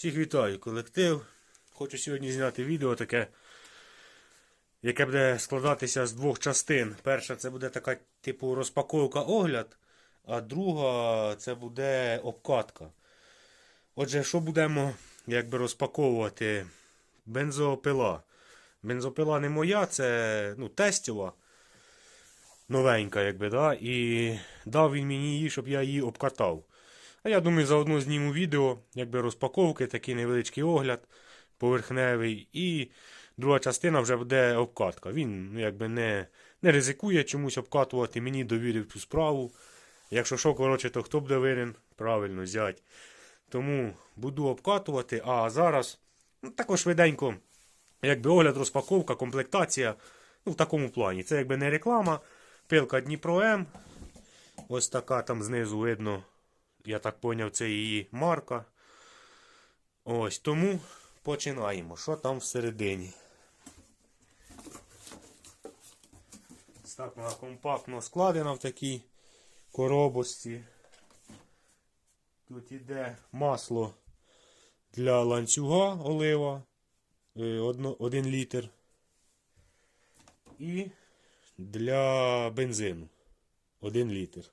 Всіх вітаю, колектив. Хочу сьогодні зняти відео таке, яке буде складатися з двох частин. Перша це буде така, типу, розпаковка огляд, а друга це буде обкатка. Отже, що будемо якби розпаковувати? Бензопила. Бензопила не моя, це ну, тестова. Новенька, якби, да? І дав він мені її, щоб я її обкатав. А я думаю, заодно зніму відео, якби розпаковки, такий невеличкий огляд поверхневий. І друга частина вже буде обкатка. Він ну, якби не, не ризикує чомусь обкатувати, мені довірив цю справу. Якщо що, коротше, то хто буде винен? Правильно, зять. Тому буду обкатувати, а зараз ну, також швиденько, якби огляд, розпаковка, комплектація. Ну, в такому плані. Це якби не реклама. Пилка Дніпро М. Ось така там знизу видно. Я так поняв, це її марка. Ось тому починаємо. Що там всередині? Так вона компактно складена в такій коробочці. Тут іде масло для ланцюга олива 1 літр. І для бензину 1 літр.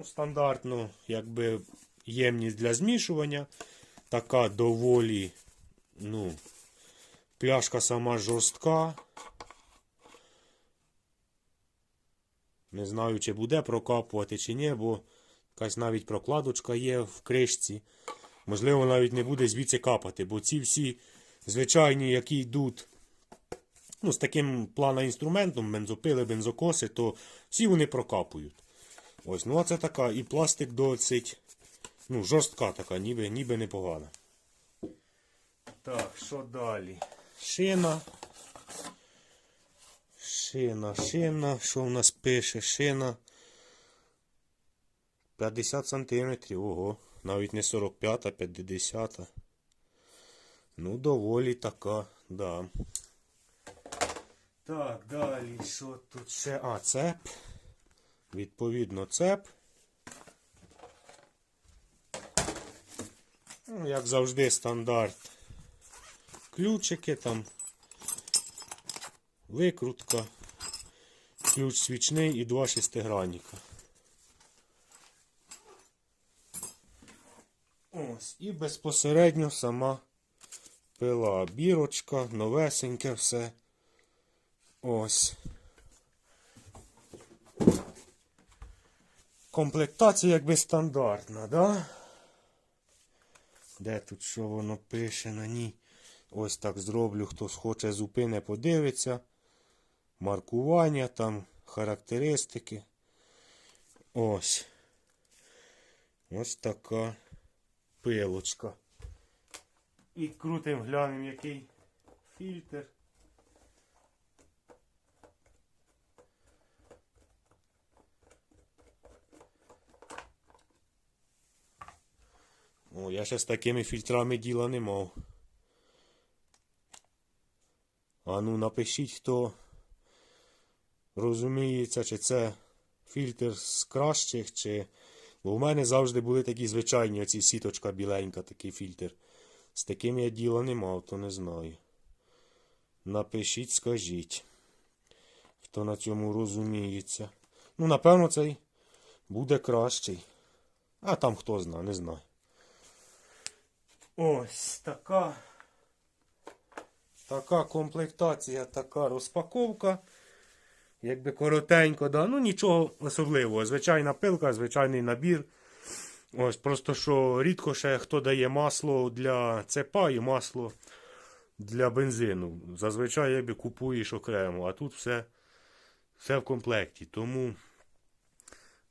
Ну, стандартно, якби ємність для змішування. Така доволі, ну, пляшка сама жорстка. Не знаю, чи буде прокапувати, чи ні, бо якась навіть прокладочка є в кришці. Можливо, навіть не буде звідси капати, бо ці всі звичайні, які йдуть ну, з таким планоінструментом, бензопили, бензокоси, то всі вони прокапують. Ось, ну а це така і пластик досить. Ну, жорстка така, ніби ніби непогана. Так, що далі? Шина. Шина, шина. Що в нас пише? Шина. 50 сантиметрів, ого. Навіть не 45, а 50. Ну, доволі така, да. Так, далі, що тут ще? А, цеп. Відповідно, цеп. Ну, як завжди, стандарт. Ключики там. Викрутка. Ключ свічний і два шестигранника. Ось, і безпосередньо сама пила. Бірочка, новесеньке все. Ось. Комплектація якби стандартна, да? Де тут що воно пише на ній? Ось так зроблю, хто хоче зупине, подивиться. Маркування там, характеристики. Ось. Ось така пилочка. І крутим глянемо, який фільтр. О, я ще з такими фільтрами діла не мав. А ну напишіть, хто розуміється, чи це фільтр з кращих, чи. Бо в мене завжди були такі звичайні оці сіточка біленька, такий фільтр. З таким я діла не мав, то не знаю. Напишіть, скажіть, хто на цьому розуміється. Ну, напевно, цей буде кращий. А там хто знає, не знаю. Ось така. Така комплектація, така розпаковка. Якби коротенько, да. ну нічого особливого. Звичайна пилка, звичайний набір. Ось Просто що рідко ще хто дає масло для цепа і масло для бензину. Зазвичай якби купуєш окремо, а тут все, все в комплекті. Тому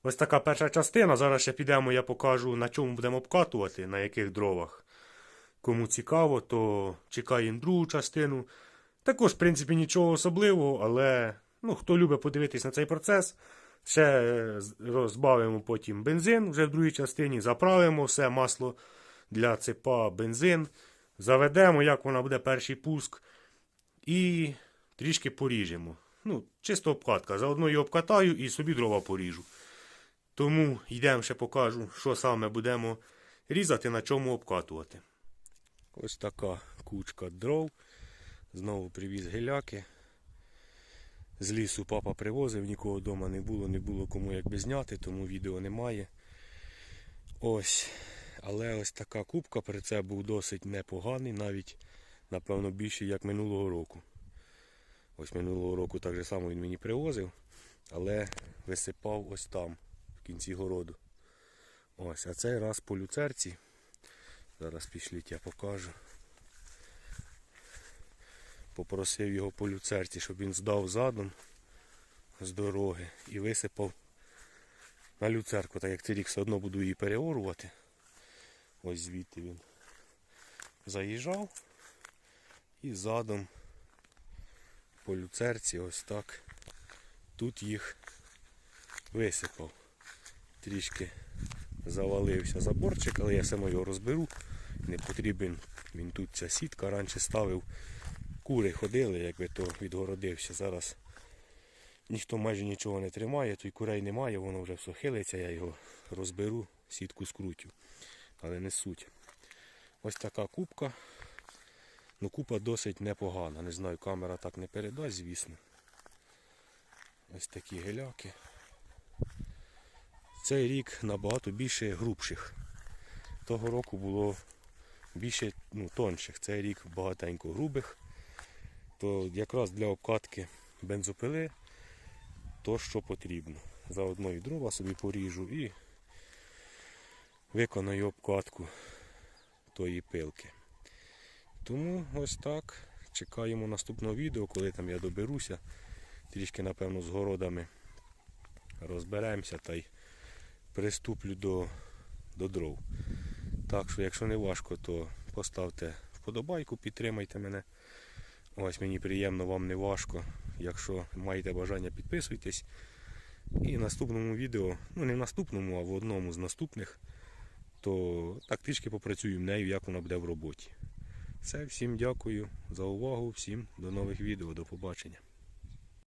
ось така перша частина. Зараз ще підемо, я покажу, на чому будемо обкатувати, на яких дровах. Кому цікаво, то чекаємо другу частину. Також, в принципі, нічого особливого, але ну, хто любить подивитись на цей процес, ще розбавимо потім бензин вже в другій частині, заправимо все масло для цепа, бензин, заведемо, як вона буде перший пуск, і трішки поріжемо. Ну, Чисто обкатка. Заодно її обкатаю і собі дрова поріжу. Тому йдемо ще покажу, що саме будемо різати, на чому обкатувати. Ось така кучка дров. Знову привіз геляки. З лісу папа привозив, нікого вдома не було, не було кому якби зняти, тому відео немає. Ось. Але ось така кубка, прицеп був досить непоганий, навіть, напевно, більший, як минулого року. Ось минулого року так же само він мені привозив, але висипав ось там, в кінці городу. Ось, а цей раз по люцерці. Зараз пішліть, я покажу. Попросив його по люцерці, щоб він здав задом з дороги і висипав на люцерку, так як цей рік все одно буду її переорувати. Ось звідти він заїжджав і задом по люцерці ось так тут їх висипав. Трішки завалився заборчик, але я саме його розберу. Не потрібен він тут ця сітка. Раніше ставив, кури ходили, якби то відгородився. Зараз ніхто майже нічого не тримає, то й курей немає, воно вже все хилиться, я його розберу, сітку скрутю. Але не суть. Ось така кубка. Ну, купа досить непогана. Не знаю, камера так не передасть, звісно. Ось такі геляки. Цей рік набагато більше грубших. Того року було більше ну, тонших. Цей рік багатенько грубих. То якраз для обкатки бензопили то, що потрібно. Заодно і дрова собі поріжу і виконаю обкатку тої пилки. Тому ось так. Чекаємо наступного відео, коли там я доберуся. Трішки, напевно, з городами розберемося та й приступлю до, до дров. Так що, якщо не важко, то поставте вподобайку, підтримайте мене. Ось мені приємно, вам не важко. Якщо маєте бажання, підписуйтесь. І в наступному відео, ну не в наступному, а в одному з наступних, то так трішки попрацюємо нею, як вона буде в роботі. Все, всім дякую за увагу, всім до нових відео, до побачення.